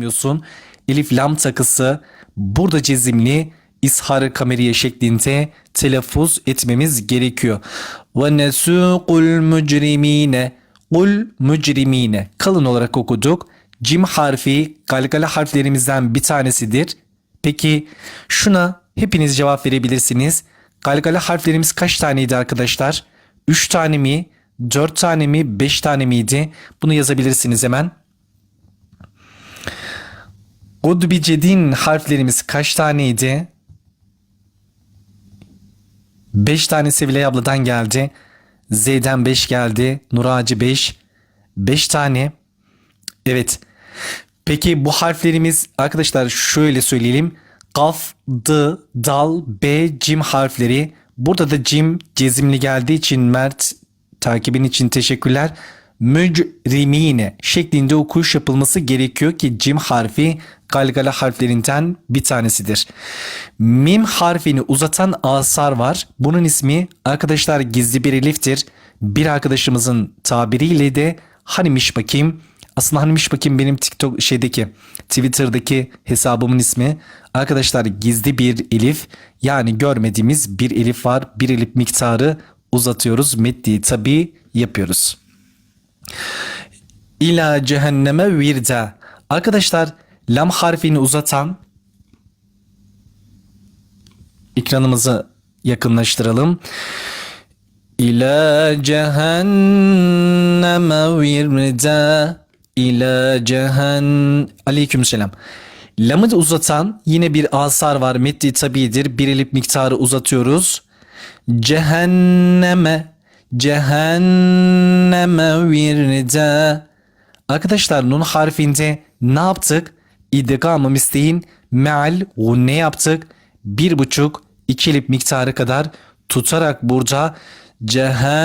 bilmiyorsun. Elif lam takısı burada cezimli ishar kameriye şeklinde telaffuz etmemiz gerekiyor. Ve nesukul mücrimine kul mücrimine kalın olarak okuduk. Cim harfi galgala harflerimizden bir tanesidir. Peki şuna hepiniz cevap verebilirsiniz. Galgala harflerimiz kaç taneydi arkadaşlar? 3 tane mi? 4 tane mi? 5 tane miydi? Bunu yazabilirsiniz hemen. Udbi cedin harflerimiz kaç taneydi? 5 tane Sevilay abladan geldi. Z'den 5 geldi. Nuracı 5. 5 tane. Evet. Peki bu harflerimiz arkadaşlar şöyle söyleyelim. Kaf, D, Dal, B, Cim harfleri. Burada da Cim cezimli geldiği için Mert takibin için teşekkürler. Mücrimine şeklinde okuş yapılması gerekiyor ki Cim harfi galgala harflerinden bir tanesidir. Mim harfini uzatan asar var. Bunun ismi arkadaşlar gizli bir eliftir. Bir arkadaşımızın tabiriyle de hanimiş bakayım. Aslında hanimiş bakayım benim TikTok şeydeki Twitter'daki hesabımın ismi. Arkadaşlar gizli bir elif yani görmediğimiz bir elif var. Bir elif miktarı uzatıyoruz. Metni tabi yapıyoruz. İla cehenneme virda. Arkadaşlar lam harfini uzatan ekranımızı yakınlaştıralım. İla cehenneme virda. İla cehen... Aleyküm selam. Lamı uzatan yine bir asar var. Metni tabidir. Bir elip miktarı uzatıyoruz. Cehenneme. Cehenneme virda. Arkadaşlar nun harfinde ne yaptık? İdgamı misteğin meal ne yaptık? Bir buçuk iki elip miktarı kadar tutarak burada cehenneme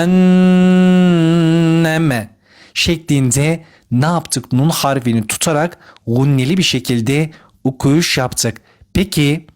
şeklinde ne yaptık? Nun harfini tutarak gunneli bir şekilde okuyuş yaptık. Peki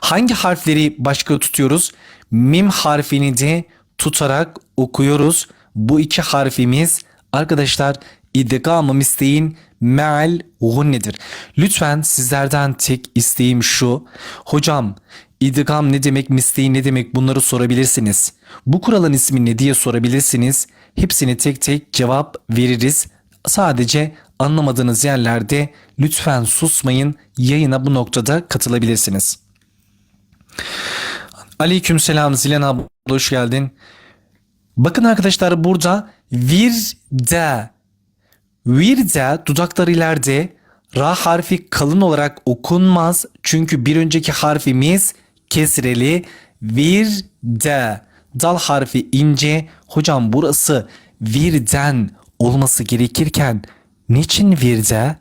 hangi harfleri başka tutuyoruz? Mim harfini de tutarak okuyoruz. Bu iki harfimiz arkadaşlar idgamı isteğin meal gunnedir. Lütfen sizlerden tek isteğim şu. Hocam idgam ne demek misleği ne demek bunları sorabilirsiniz. Bu kuralın ismi ne diye sorabilirsiniz. Hepsini tek tek cevap veririz. Sadece anlamadığınız yerlerde lütfen susmayın. Yayına bu noktada katılabilirsiniz. Aleyküm selam Zilen abla hoş geldin. Bakın arkadaşlar burada virde virde dudaklar ileride ra harfi kalın olarak okunmaz. Çünkü bir önceki harfimiz kesreli virde dal harfi ince. Hocam burası virden olması gerekirken niçin virde?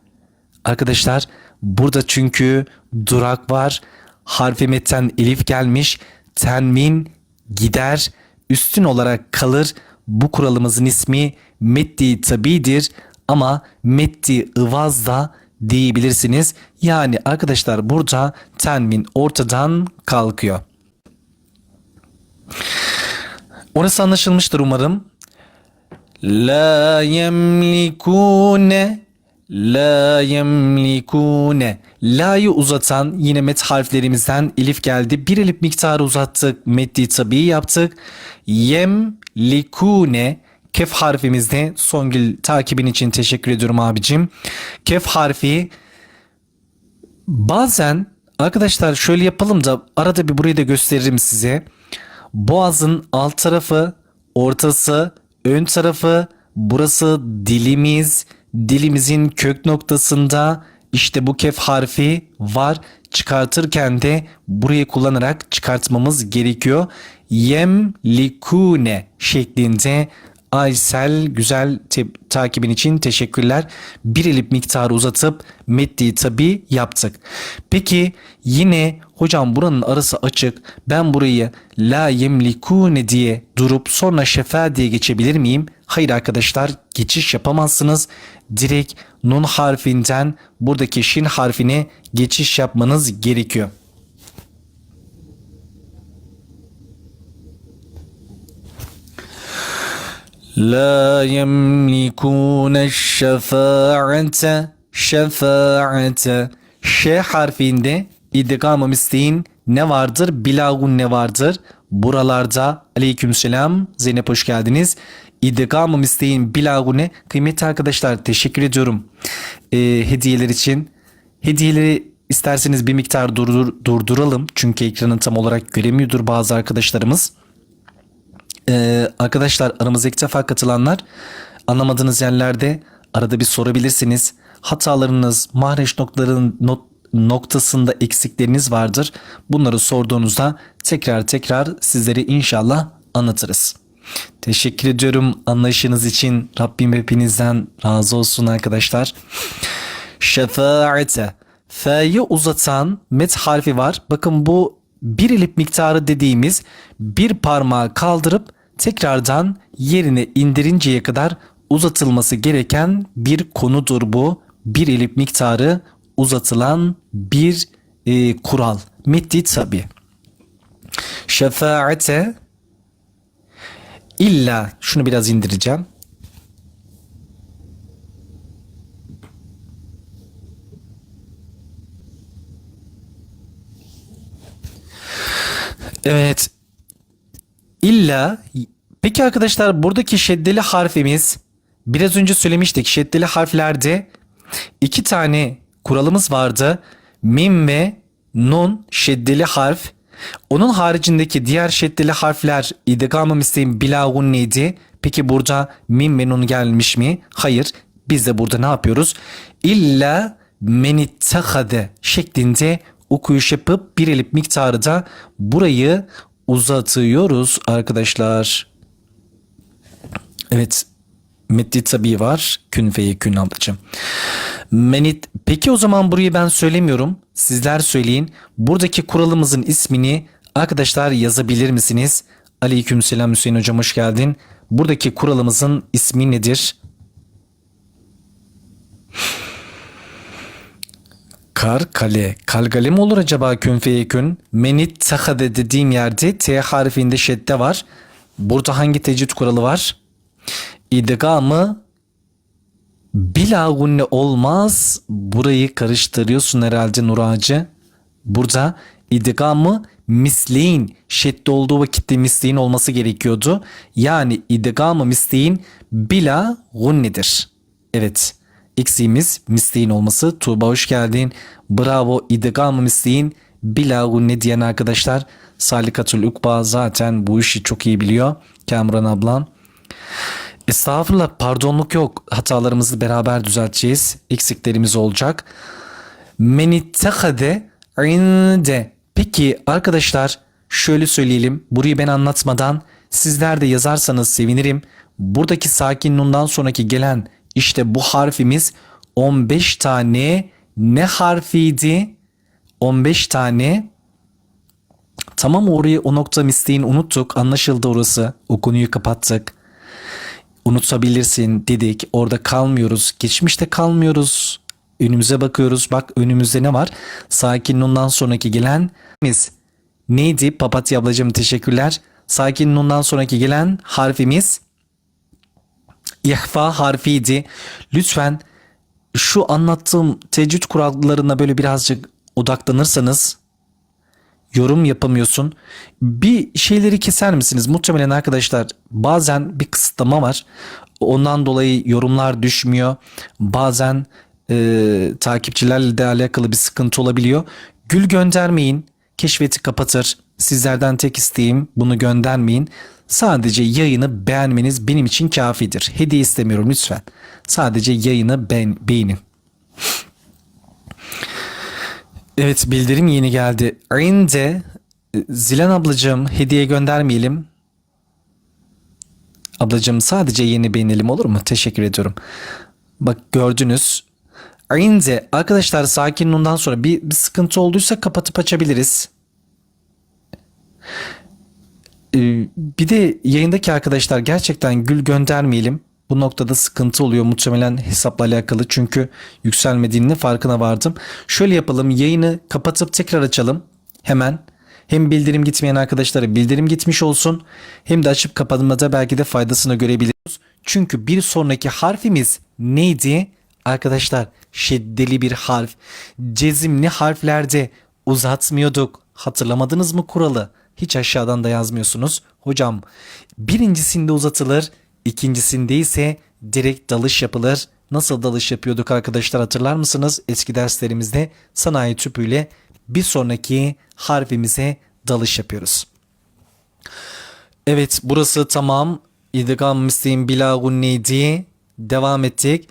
Arkadaşlar burada çünkü durak var. Harfi metten elif gelmiş. Tenmin gider. Üstün olarak kalır. Bu kuralımızın ismi meddi tabidir ama meddi ıvaz da diyebilirsiniz. Yani arkadaşlar burada tenmin ortadan kalkıyor. Orası anlaşılmıştır umarım. La yemlikune La yemlikune La'yı uzatan yine met harflerimizden elif geldi. Bir elif miktarı uzattık. Meddi tabi yaptık. Yemlikune Kef harfimizde Songül takibin için teşekkür ediyorum abicim. Kef harfi bazen arkadaşlar şöyle yapalım da arada bir burayı da gösteririm size. Boğazın alt tarafı, ortası, ön tarafı, burası dilimiz, dilimizin kök noktasında işte bu kef harfi var. Çıkartırken de burayı kullanarak çıkartmamız gerekiyor. Yemlikune şeklinde Aysel güzel takibin için teşekkürler. Bir elip miktarı uzatıp metni tabi yaptık. Peki yine hocam buranın arası açık. Ben burayı la yemlikune diye durup sonra şefa diye geçebilir miyim? Hayır arkadaşlar geçiş yapamazsınız. Direkt nun harfinden buradaki şin harfine geçiş yapmanız gerekiyor. لا يملكون الشفاعة şefaate. Ş harfinde idgam-ı misleğin ne vardır? Bilagun ne vardır? Buralarda aleykümselam Zeynep hoş geldiniz. İdgam-ı misleğin bilagune kıymetli arkadaşlar teşekkür ediyorum ee, hediyeler için. Hediyeleri isterseniz bir miktar durdur, durduralım. Çünkü ekranı tam olarak göremiyordur bazı arkadaşlarımız. Ee, arkadaşlar aramıza ilk defa katılanlar anlamadığınız yerlerde arada bir sorabilirsiniz. Hatalarınız, mahreç noktaların not, noktasında eksikleriniz vardır. Bunları sorduğunuzda tekrar tekrar sizlere inşallah anlatırız. Teşekkür ediyorum anlayışınız için. Rabbim hepinizden razı olsun arkadaşlar. Şefaate. F'yi uzatan met harfi var. Bakın bu bir elip miktarı dediğimiz bir parmağı kaldırıp tekrardan yerine indirinceye kadar uzatılması gereken bir konudur bu. Bir elip miktarı uzatılan bir e, kural. Metti tabi. Şefaate illa şunu biraz indireceğim. Evet. İlla peki arkadaşlar buradaki şeddeli harfimiz biraz önce söylemiştik. Şeddeli harflerde iki tane kuralımız vardı. Mim ve nun şeddeli harf. Onun haricindeki diğer şeddeli harfler idgam-ı misleğin bilagun neydi? Peki burada mim ve nun gelmiş mi? Hayır. Biz de burada ne yapıyoruz? İlla menittehade şeklinde okuyuş yapıp bir elip miktarı da burayı uzatıyoruz arkadaşlar. Evet. Meddi tabi var. Kün ve yekün ablacığım. Menit. Peki o zaman burayı ben söylemiyorum. Sizler söyleyin. Buradaki kuralımızın ismini arkadaşlar yazabilir misiniz? Aleykümselam Hüseyin hocam hoş geldin. Buradaki kuralımızın ismi nedir? Kar kale. Kalgale mi olur acaba kün fe yekün? Menit tahade dediğim yerde T harfinde şedde var. Burada hangi tecid kuralı var? İdgamı bila gunne olmaz. Burayı karıştırıyorsun herhalde Nuracı. Burada idgamı misleyin şedde olduğu vakitte misleyin olması gerekiyordu. Yani idgamı misleyin bila gunnedir. Evet. Eksiğimiz misleyin olması. Tuğba hoş geldin. Bravo idgamı misleyin bila gunne diyen arkadaşlar. Salikatul Ukba zaten bu işi çok iyi biliyor. Kamran ablam. Estağfurullah pardonluk yok. Hatalarımızı beraber düzelteceğiz. Eksiklerimiz olacak. Menittekade inde. Peki arkadaşlar şöyle söyleyelim. Burayı ben anlatmadan sizler de yazarsanız sevinirim. Buradaki sakin nundan sonraki gelen işte bu harfimiz 15 tane ne harfiydi? 15 tane Tamam orayı o nokta misleğini unuttuk. Anlaşıldı orası. O konuyu kapattık unutabilirsin dedik. Orada kalmıyoruz. Geçmişte kalmıyoruz. Önümüze bakıyoruz. Bak önümüzde ne var? Sakin nundan sonraki gelen biz neydi? Papatya ablacığım teşekkürler. Sakin nundan sonraki gelen harfimiz ihfa harfiydi. Lütfen şu anlattığım tecvid kurallarına böyle birazcık odaklanırsanız yorum yapamıyorsun. Bir şeyleri keser misiniz? Muhtemelen arkadaşlar bazen bir kısıtlama var. Ondan dolayı yorumlar düşmüyor. Bazen e, takipçilerle de alakalı bir sıkıntı olabiliyor. Gül göndermeyin. Keşfeti kapatır. Sizlerden tek isteğim bunu göndermeyin. Sadece yayını beğenmeniz benim için kafidir. Hediye istemiyorum lütfen. Sadece yayını beğen, beğenin. Evet bildirim yeni geldi. İnde Zilan ablacığım hediye göndermeyelim. Ablacığım sadece yeni beğenelim olur mu? Teşekkür ediyorum. Bak gördünüz. İnde arkadaşlar sakin ondan sonra bir, bir sıkıntı olduysa kapatıp açabiliriz. Ee, bir de yayındaki arkadaşlar gerçekten gül göndermeyelim. Bu noktada sıkıntı oluyor muhtemelen hesapla alakalı çünkü yükselmediğinin farkına vardım. Şöyle yapalım yayını kapatıp tekrar açalım hemen. Hem bildirim gitmeyen arkadaşlara bildirim gitmiş olsun hem de açıp kapatmada belki de faydasını görebiliriz. Çünkü bir sonraki harfimiz neydi? Arkadaşlar şeddeli bir harf. Cezimli harflerde uzatmıyorduk. Hatırlamadınız mı kuralı? Hiç aşağıdan da yazmıyorsunuz. Hocam birincisinde uzatılır, ikincisinde ise direkt dalış yapılır. Nasıl dalış yapıyorduk arkadaşlar hatırlar mısınız? Eski derslerimizde sanayi tüpüyle bir sonraki harfimize dalış yapıyoruz. Evet burası tamam. İdgam mislim bila gunneydi. Devam ettik.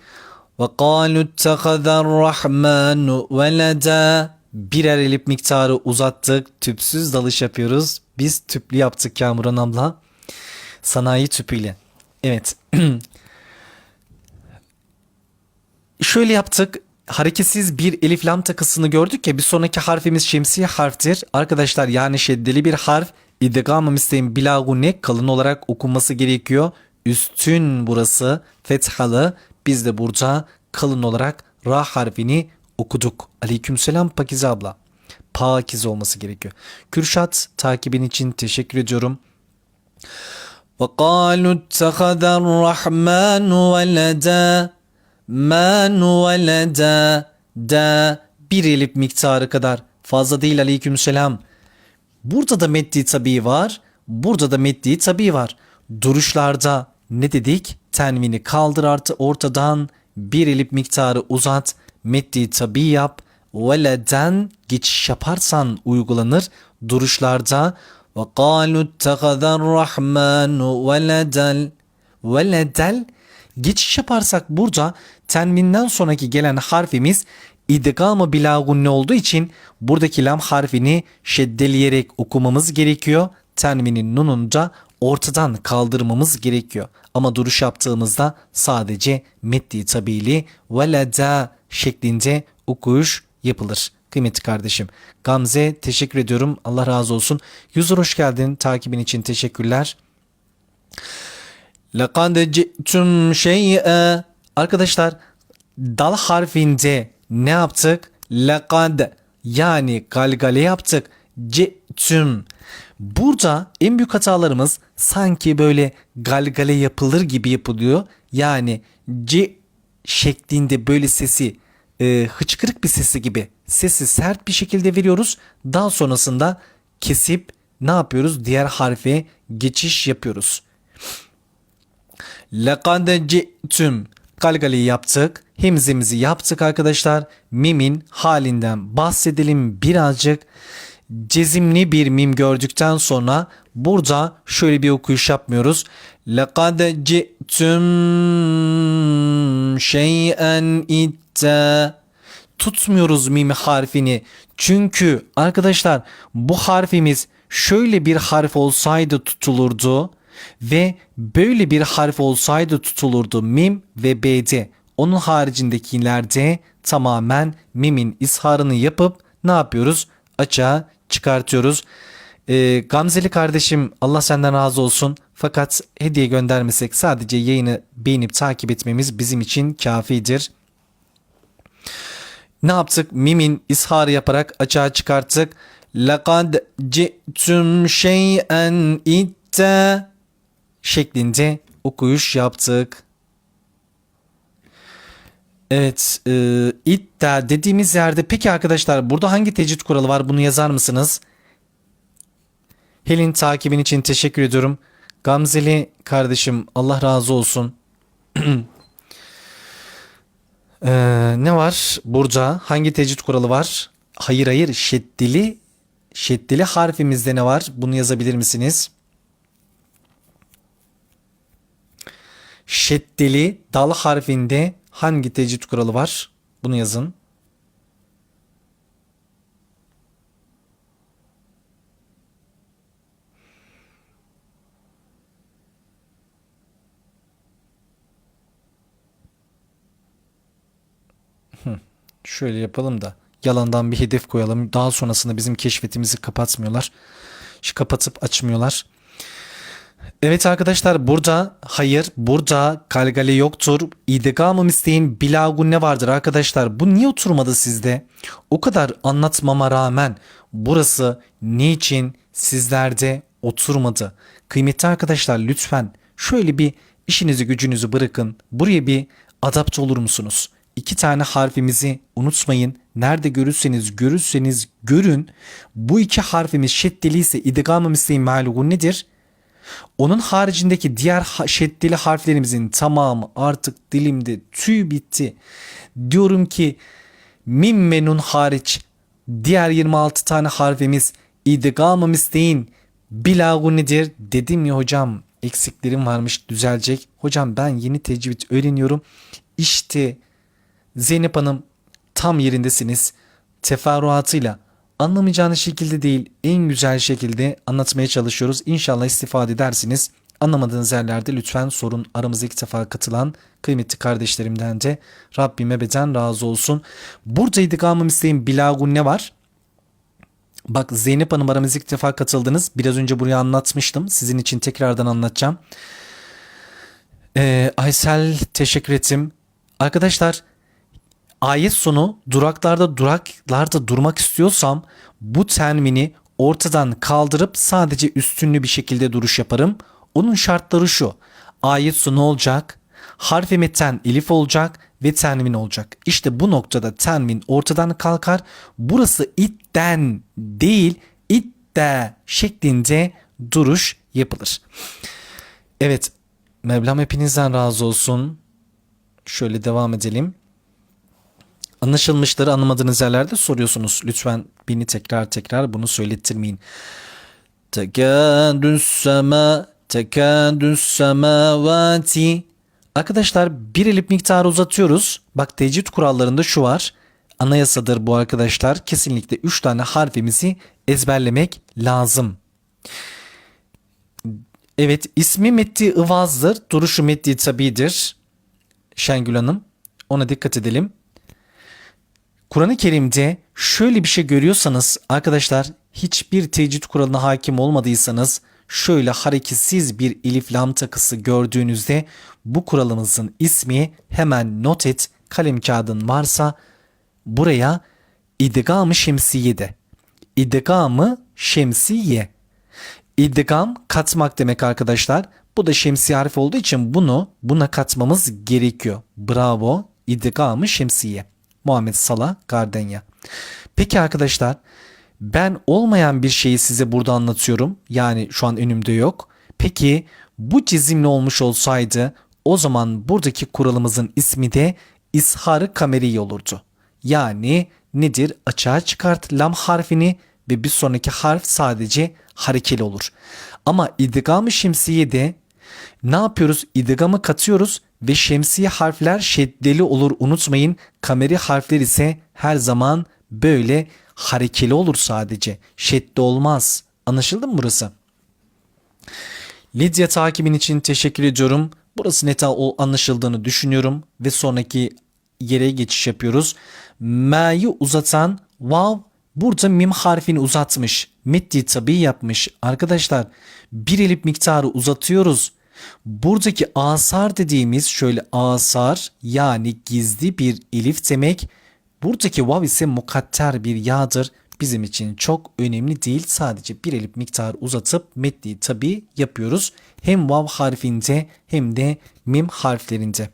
Ve kalu ittehazar rahmanu veleda. Birer elip miktarı uzattık. Tüpsüz dalış yapıyoruz. Biz tüplü yaptık Kamuran abla. Sanayi tüpüyle. Evet. Şöyle yaptık. Hareketsiz bir elif lam takısını gördük ya bir sonraki harfimiz şemsiye harftir. Arkadaşlar yani şeddeli bir harf idgam misleyin bila gunne kalın olarak okunması gerekiyor. Üstün burası fethalı. Biz de burada kalın olarak ra harfini okuduk. Aleykümselam Pakize abla. Pakize olması gerekiyor. Kürşat takibin için teşekkür ediyorum. وقالوا اتخذ الرحمن ولدا men veleda da bir elif miktarı kadar fazla değil aleykümselam. Burada da meddi tabi var. Burada da meddi tabi var. Duruşlarda ne dedik? Tenvini kaldır artı ortadan bir elif miktarı uzat. Meddi tabi yap. Veleden geçiş yaparsan uygulanır. Duruşlarda ve kalu ittehazar rahmanu veledel veledel geçiş yaparsak burada tenvinden sonraki gelen harfimiz idgam-ı bila gunne olduğu için buradaki lam harfini şeddeleyerek okumamız gerekiyor. Tenvinin nununu da ortadan kaldırmamız gerekiyor. Ama duruş yaptığımızda sadece meddi tabili veleda şeklinde okuş yapılır. Kıymetli kardeşim. Gamze teşekkür ediyorum. Allah razı olsun. Yüzür hoş geldin. Takibin için teşekkürler. لَقَدْ جِئْتُمْ شَيْئًا Arkadaşlar dal harfinde ne yaptık? Lekad yani galgale yaptık. Ci'tüm. Burada en büyük hatalarımız sanki böyle galgale yapılır gibi yapılıyor. Yani c şeklinde böyle sesi e, hıçkırık bir sesi gibi sesi sert bir şekilde veriyoruz. Daha sonrasında kesip ne yapıyoruz? Diğer harfe geçiş yapıyoruz. Lekad ci'tüm galgaleyi yaptık. Hemzemizi yaptık arkadaşlar. Mimin halinden bahsedelim birazcık. Cezimli bir mim gördükten sonra burada şöyle bir okuyuş yapmıyoruz. لَقَدْ جِئْتُمْ شَيْئًا اِتَّا Tutmuyoruz mim harfini. Çünkü arkadaşlar bu harfimiz şöyle bir harf olsaydı tutulurdu ve böyle bir harf olsaydı tutulurdu mim ve b'de. Onun haricindekilerde tamamen mimin isharını yapıp ne yapıyoruz? Açığa çıkartıyoruz. Ee, Gamzeli kardeşim Allah senden razı olsun. Fakat hediye göndermesek sadece yayını beğenip takip etmemiz bizim için kafidir. Ne yaptık? Mimin isharı yaparak açığa çıkarttık. لَقَدْ جِئْتُمْ شَيْئًا اِتَّ şeklinde okuyuş yaptık. Evet, e, iddia dediğimiz yerde peki arkadaşlar burada hangi tecrit kuralı var bunu yazar mısınız? Helin takibin için teşekkür ediyorum. Gamzeli kardeşim Allah razı olsun. ee, ne var burada? Hangi tecrit kuralı var? Hayır hayır şeddili şeddili harfimizde ne var? Bunu yazabilir misiniz? Şeddeli dal harfinde hangi tecrit kuralı var? Bunu yazın. Şöyle yapalım da yalandan bir hedef koyalım. Daha sonrasında bizim keşfetimizi kapatmıyorlar. Şu kapatıp açmıyorlar. Evet arkadaşlar burada hayır burada galgale yoktur. İdgamı isteyin bilagun ne vardır arkadaşlar? Bu niye oturmadı sizde? O kadar anlatmama rağmen burası niçin sizlerde oturmadı? Kıymetli arkadaşlar lütfen şöyle bir işinizi gücünüzü bırakın. Buraya bir adapte olur musunuz? İki tane harfimizi unutmayın. Nerede görürseniz görürseniz görün. Bu iki harfimiz şeddeli ise idgam-ı misli malugun nedir? Onun haricindeki diğer şeddeli harflerimizin tamamı artık dilimde tüy bitti. Diyorum ki mim ve nun hariç diğer 26 tane harfimiz idgam-ı misleyin bilagu nedir? Dedim ya hocam eksiklerim varmış düzelecek. Hocam ben yeni tecvid öğreniyorum. İşte Zeynep Hanım tam yerindesiniz. Teferruatıyla anlamayacağınız şekilde değil en güzel şekilde anlatmaya çalışıyoruz. İnşallah istifade edersiniz. Anlamadığınız yerlerde lütfen sorun. Aramıza ilk defa katılan kıymetli kardeşlerimden de Rabbim ebeden razı olsun. Burada idgamım isteyin bilagun ne var? Bak Zeynep Hanım aramıza ilk defa katıldınız. Biraz önce buraya anlatmıştım. Sizin için tekrardan anlatacağım. Ee, Aysel teşekkür ettim. Arkadaşlar ayet sonu duraklarda duraklarda durmak istiyorsam bu termini ortadan kaldırıp sadece üstünlü bir şekilde duruş yaparım. Onun şartları şu. Ayet sonu olacak. Harfi metten elif olacak ve tenvin olacak. İşte bu noktada tenvin ortadan kalkar. Burası itten değil itte şeklinde duruş yapılır. Evet Mevlam hepinizden razı olsun. Şöyle devam edelim. Anlaşılmışları anlamadığınız yerlerde soruyorsunuz. Lütfen beni tekrar tekrar bunu söylettirmeyin. Tekadüs sema tekadüs semavati Arkadaşlar bir elip miktarı uzatıyoruz. Bak tecvid kurallarında şu var. Anayasadır bu arkadaşlar. Kesinlikle 3 tane harfimizi ezberlemek lazım. Evet ismi Metti ıvazdır. Duruşu Metti tabidir. Şengül Hanım. Ona dikkat edelim. Kur'an-ı Kerim'de şöyle bir şey görüyorsanız arkadaşlar hiçbir tecvid kuralına hakim olmadıysanız şöyle hareketsiz bir elif lam takısı gördüğünüzde bu kuralımızın ismi hemen not et kalem kağıdın varsa buraya idgam-ı şemsiye de. İdgam-ı şemsiye. İdgam katmak demek arkadaşlar. Bu da şemsiye harfi olduğu için bunu buna katmamız gerekiyor. Bravo. İdgam-ı şemsiye. Muhammed Salah Gardenya. Peki arkadaşlar ben olmayan bir şeyi size burada anlatıyorum. Yani şu an önümde yok. Peki bu çizimli olmuş olsaydı o zaman buradaki kuralımızın ismi de ishar kameri olurdu. Yani nedir? Açığa çıkart lam harfini ve bir sonraki harf sadece harekeli olur. Ama idgam-ı şemsiye de ne yapıyoruz? İdgamı katıyoruz ve şemsiye harfler şeddeli olur unutmayın. Kameri harfler ise her zaman böyle harekeli olur sadece. Şeddi olmaz. Anlaşıldı mı burası? Lidya takibin için teşekkür ediyorum. Burası net anlaşıldığını düşünüyorum ve sonraki yere geçiş yapıyoruz. M'yi uzatan vav burada mim harfini uzatmış. Metti tabi yapmış. Arkadaşlar bir elip miktarı uzatıyoruz. Buradaki asar dediğimiz şöyle asar yani gizli bir elif demek. Buradaki vav ise mukatter bir yağdır. Bizim için çok önemli değil. Sadece bir elip miktarı uzatıp metni tabi yapıyoruz. Hem vav harfinde hem de mim harflerinde.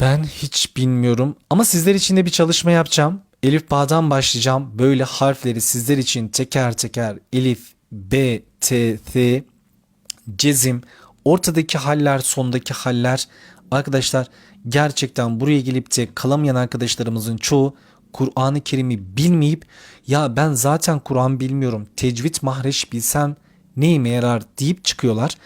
Ben hiç bilmiyorum ama sizler için de bir çalışma yapacağım. Elif Bağ'dan başlayacağım. Böyle harfleri sizler için teker teker Elif, B, T, T, cezim, ortadaki haller, sondaki haller. Arkadaşlar gerçekten buraya gelip de kalamayan arkadaşlarımızın çoğu Kur'an-ı Kerim'i bilmeyip ya ben zaten Kur'an bilmiyorum tecvid mahreç bilsem neyime yarar deyip çıkıyorlar.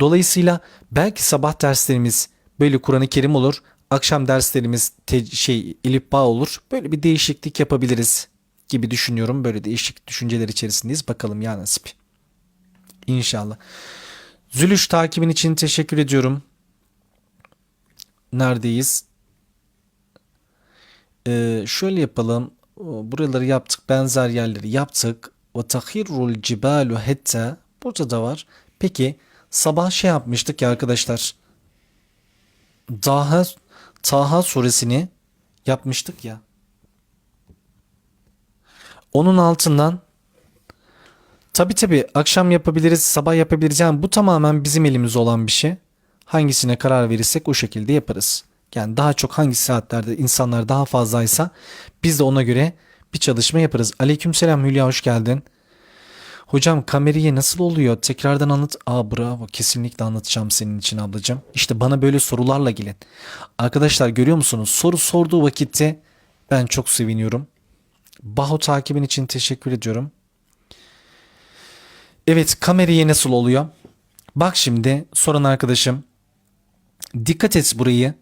Dolayısıyla belki sabah derslerimiz böyle Kur'an-ı Kerim olur. Akşam derslerimiz şey elif bağ olur. Böyle bir değişiklik yapabiliriz gibi düşünüyorum. Böyle değişik düşünceler içerisindeyiz. Bakalım ya nasip. İnşallah. Zülüş takibin için teşekkür ediyorum. Neredeyiz? Ee, şöyle yapalım. Buraları yaptık. Benzer yerleri yaptık. Ve tahirrul cibalu hatta burada da var. Peki sabah şey yapmıştık ya arkadaşlar. Daha Taha suresini yapmıştık ya. Onun altından Tabi tabi akşam yapabiliriz, sabah yapabiliriz. Yani bu tamamen bizim elimizde olan bir şey. Hangisine karar verirsek o şekilde yaparız. Yani daha çok hangi saatlerde insanlar daha fazlaysa biz de ona göre bir çalışma yaparız. Aleykümselam Hülya hoş geldin. Hocam kameriye nasıl oluyor? Tekrardan anlat. Aa bravo kesinlikle anlatacağım senin için ablacığım. İşte bana böyle sorularla gelin. Arkadaşlar görüyor musunuz? Soru sorduğu vakitte ben çok seviniyorum. Baho takibin için teşekkür ediyorum. Evet kameriye nasıl oluyor? Bak şimdi soran arkadaşım. Dikkat et burayı.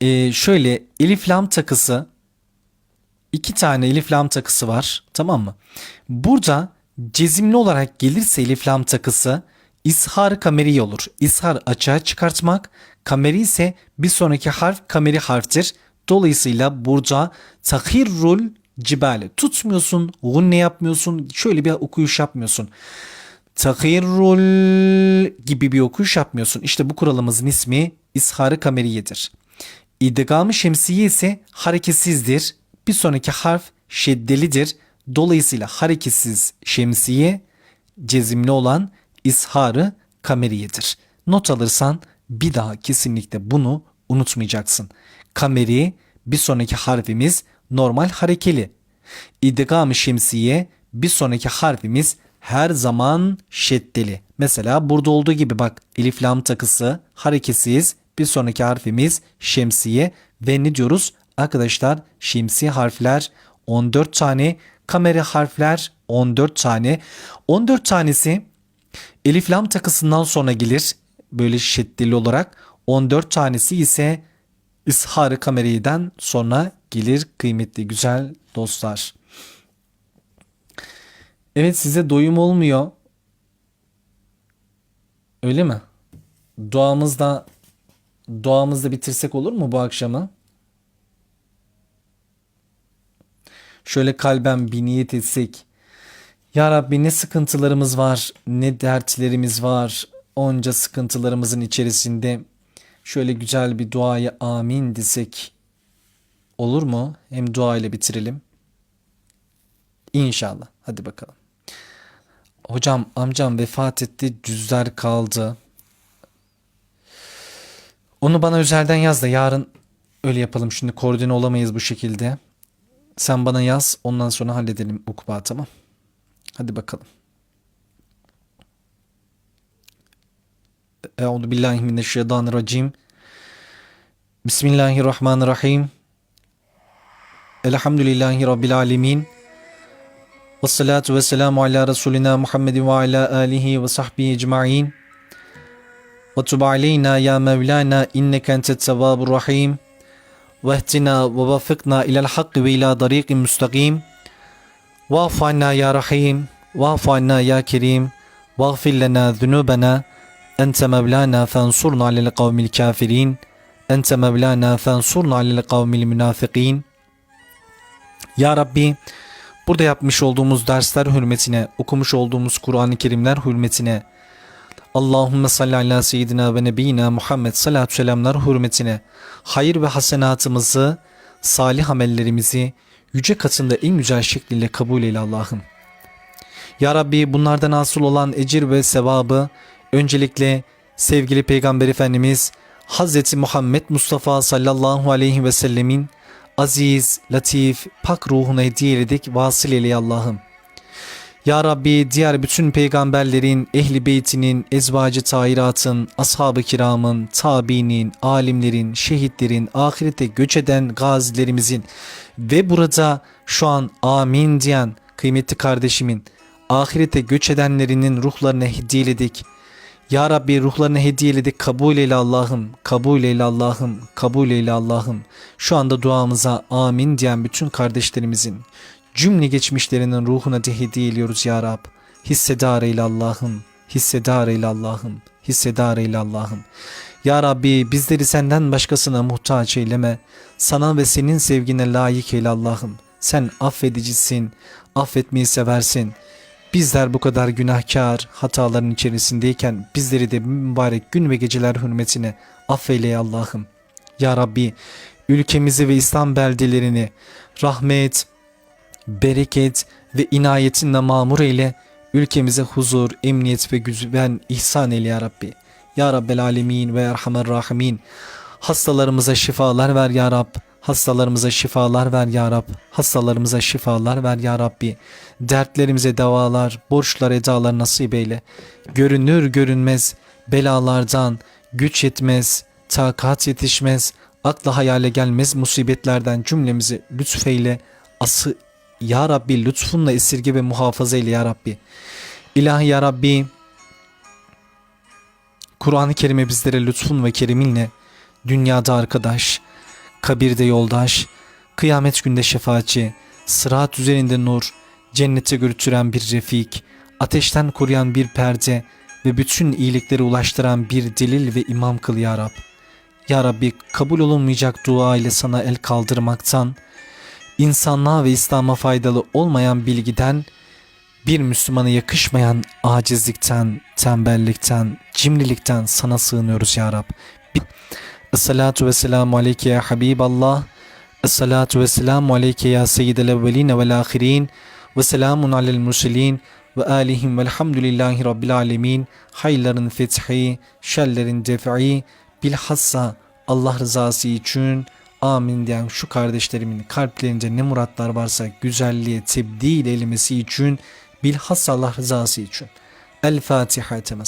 Ee, şöyle elif lam takısı iki tane elif lam takısı var tamam mı? Burada cezimli olarak gelirse elif lam takısı ishar kameri olur. İshar açığa çıkartmak, kameri ise bir sonraki harf kameri harftir. Dolayısıyla burada tahirrul cibale tutmuyorsun, gunne yapmıyorsun, şöyle bir okuyuş yapmıyorsun. Tahirrul gibi bir okuyuş yapmıyorsun. İşte bu kuralımızın ismi ishar kameriyedir. İdgam-ı şemsiye ise hareketsizdir. Bir sonraki harf şeddelidir. Dolayısıyla hareketsiz şemsiye cezimli olan isharı kameriyedir. Not alırsan bir daha kesinlikle bunu unutmayacaksın. Kameri bir sonraki harfimiz normal harekeli. İdgam-ı şemsiye bir sonraki harfimiz her zaman şeddeli. Mesela burada olduğu gibi bak elif lam takısı hareketsiz bir sonraki harfimiz şemsiye ve ne diyoruz? Arkadaşlar şemsi harfler 14 tane, kamera harfler 14 tane. 14 tanesi elif lam takısından sonra gelir böyle şiddetli olarak. 14 tanesi ise ishar kameriden sonra gelir kıymetli güzel dostlar. Evet size doyum olmuyor. Öyle mi? Duamızda duamızda bitirsek olur mu bu akşamı? Şöyle kalben bir niyet etsek. Ya Rabbi ne sıkıntılarımız var, ne dertlerimiz var. Onca sıkıntılarımızın içerisinde şöyle güzel bir duaya amin desek olur mu? Hem dua ile bitirelim. İnşallah. Hadi bakalım. Hocam amcam vefat etti, cüzler kaldı. Onu bana özelden yaz da yarın öyle yapalım. Şimdi koordine olamayız bu şekilde. Sen bana yaz ondan sonra halledelim Ukba tamam. Hadi bakalım. Euzu billahi mineşşeytanirracim. Bismillahirrahmanirrahim. Elhamdülillahi rabbil alamin. Ve salatu ve selamu ala Resulina Muhammedin ve ala alihi ve sahbihi ecma'in. Ve tub aleyna ya Mevlana inneke entet tevvabur rahim. Ve ehdina ve vafıkna ilel hakkı ve ila tariqin müstakim. Va'fu anna ya Rahim. Va'fu anna ya Kerim. Vağfir lena zunubena. Ente Mevlana fensurna alel kavmil kafirin. Ente Mevlana fensurna alel kavmil münafikin. Ya Rabbi burada yapmış olduğumuz dersler hürmetine, okumuş olduğumuz Kur'an-ı Kerimler hürmetine, Allahümme salli ala seyyidina ve nebiyina Muhammed salatü selamlar hürmetine hayır ve hasenatımızı, salih amellerimizi yüce katında en güzel şekliyle kabul eyle Allah'ım. Ya Rabbi bunlardan asıl olan ecir ve sevabı öncelikle sevgili Peygamber Efendimiz Hazreti Muhammed Mustafa sallallahu aleyhi ve sellemin aziz, latif, pak ruhuna hediye eyledik vasıl eyle Allah'ım. Ya Rabbi diğer bütün peygamberlerin, ehli beytinin, ezvacı tahiratın, ashab-ı kiramın, tabiinin, alimlerin, şehitlerin, ahirete göç eden gazilerimizin ve burada şu an amin diyen kıymetli kardeşimin ahirete göç edenlerinin ruhlarına hediyeledik. Ya Rabbi ruhlarını hediyeledik kabul eyle Allah'ım, kabul eyle Allah'ım, kabul eyle Allah'ım. Şu anda duamıza amin diyen bütün kardeşlerimizin, cümle geçmişlerinin ruhuna de hediye ediyoruz ya Rab. Hissedar eyle Allah'ım, hissedar eyle Allah'ım, hissedar eyle Allah'ım. Ya Rabbi bizleri senden başkasına muhtaç eyleme. Sana ve senin sevgine layık eyle Allah'ım. Sen affedicisin, affetmeyi seversin. Bizler bu kadar günahkar hataların içerisindeyken bizleri de mübarek gün ve geceler hürmetine affeyle ya Allah'ım. Ya Rabbi ülkemizi ve İslam beldelerini rahmet, bereket ve inayetinle mamur eyle. Ülkemize huzur, emniyet ve güven ihsan eyle ya Rabbi. Ya Rabbel Alemin ve Erhamer Rahimin. Hastalarımıza şifalar ver ya Rab. Hastalarımıza şifalar ver ya Rab. Hastalarımıza şifalar ver ya Rabbi. Dertlerimize davalar, borçlar edalar nasip eyle. Görünür görünmez belalardan güç yetmez, takat yetişmez, akla hayale gelmez musibetlerden cümlemizi lütfeyle. Ası ya Rabbi lütfunla esirge ve muhafaza eyle ya Rabbi. İlahi ya Rabbi Kur'an-ı Kerim'e bizlere lütfun ve keriminle dünyada arkadaş, kabirde yoldaş, kıyamet günde şefaatçi, sırat üzerinde nur, cennete götüren bir refik, ateşten koruyan bir perde ve bütün iyilikleri ulaştıran bir delil ve imam kıl ya Rab. Ya Rabbi kabul olunmayacak dua ile sana el kaldırmaktan, insanlığa ve İslam'a faydalı olmayan bilgiden, bir Müslümana yakışmayan acizlikten, tembellikten, cimrilikten sana sığınıyoruz ya Rab. Esselatu ve selamu aleyke ya Habiballah. Esselatu ve selamu aleyke ya seyyidel evveline vel ahirin. Ve selamun alel murselin. Ve alihim velhamdülillahi rabbil alemin. Hayırların fethi, şerlerin defi. Bilhassa Allah rızası için amin diyen şu kardeşlerimin kalplerinde ne muratlar varsa güzelliğe tebdil edilmesi için bilhassa Allah rızası için. El Fatiha temel